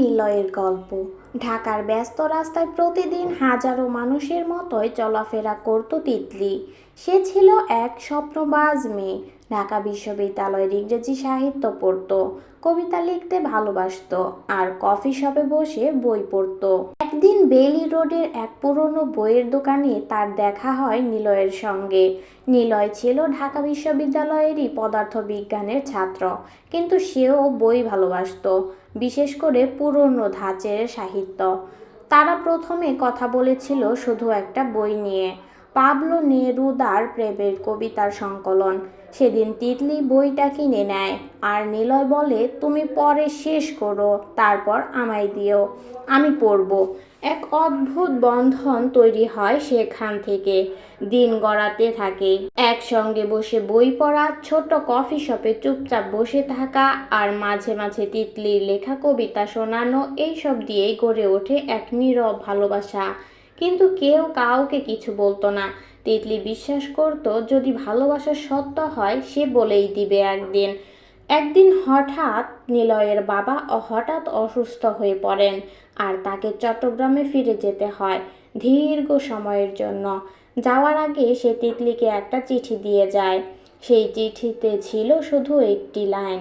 নিলয়ের গল্প। ঢাকার ব্যস্ত রাস্তায় প্রতিদিন হাজারো মানুষের মতোই চলাফেরা করত তিতলি। সে ছিল এক স্বপ্নবাজ মেয়ে। ঢাকা বিশ্ববিদ্যালয়ের ইংরেজি সাহিত্য পড়ত, কবিতা লিখতে ভালোবাসত, আর কফি শপে বসে বই পড়তো। একদিন বেলি রোডের এক পুরনো বইয়ের দোকানে তার দেখা হয় নিলয়ের সঙ্গে। নিলয় ছিল ঢাকা বিশ্ববিদ্যালয়েরই পদার্থ বিজ্ঞানের ছাত্র, কিন্তু সেও বই ভালোবাসত, বিশেষ করে পুরনো ধাঁচের সাহিত্য। তারা প্রথমে কথা বলেছিল শুধু একটা বই নিয়ে। পাবলো নেরুদার প্রেমের কবিতার সংকলন। সেদিন তিতলি বইটা কিনে নেয়। আর নিলয় বলে, তুমি পরে শেষ করো, তারপর আমায় দিও, আমি পড়ব। এক অদ্ভুত বন্ধন তৈরি হয় সেখান থেকে। দিন গড়াতে থাকে। একসঙ্গে বসে বই পড়া, ছোট কফি শপে চুপচাপ বসে থাকা, আর মাঝে মাঝে তিতলির লেখা কবিতা শোনানো, এইসব দিয়েই গড়ে ওঠে এক নীরব ভালোবাসা। কিন্তু কেউ কাউকে কিছু বলতো না। তিতলি বিশ্বাস করত, যদি ভালোবাসা সত্য হয়, সে বলেই দিবে একদিন। একদিন হঠাৎ নিলয়ের বাবা হঠাৎ অসুস্থ হয়ে পড়েন আর তাকে চট্টগ্রামে ফিরে যেতে হয় দীর্ঘ সময়ের জন্য। যাওয়ার আগে সে তিতলিকে একটা চিঠি দিয়ে যায়। সেই চিঠিতে ছিল শুধু একটি লাইন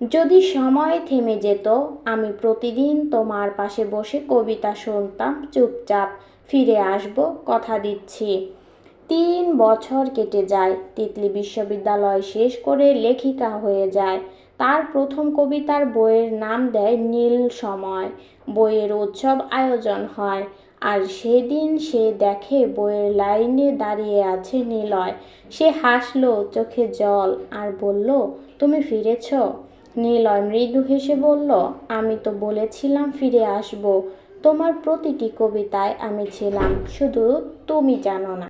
যদি সময় থেমে যেত, আমি প্রতিদিন তোমার পাশে বসে কবিতা শুনতাম, চুপচাপ ফিরে আসব, কথা দিচ্ছি। তিন বছর কেটে যায়, তিতলি বিশ্ববিদ্যালয় শেষ করে লেখিকা হয়ে যায়। তার প্রথম কবিতার বইয়ের নাম দেয় নীল সময়। বইয়ের উৎসব আয়োজন হয়, আর সেদিন সে দেখে বইয়ের লাইনে দাঁড়িয়ে আছে নিলয়। সে হাসলো, চোখে জল, আর বলল, তুমি ফিরেছ? নিলয় মৃদু হেসে বলল, আমি তো বলেছিলাম ফিরে আসব। তোমার প্রতিটি কবিতায় আমি ছিলাম। শুধু তুমি জানো না।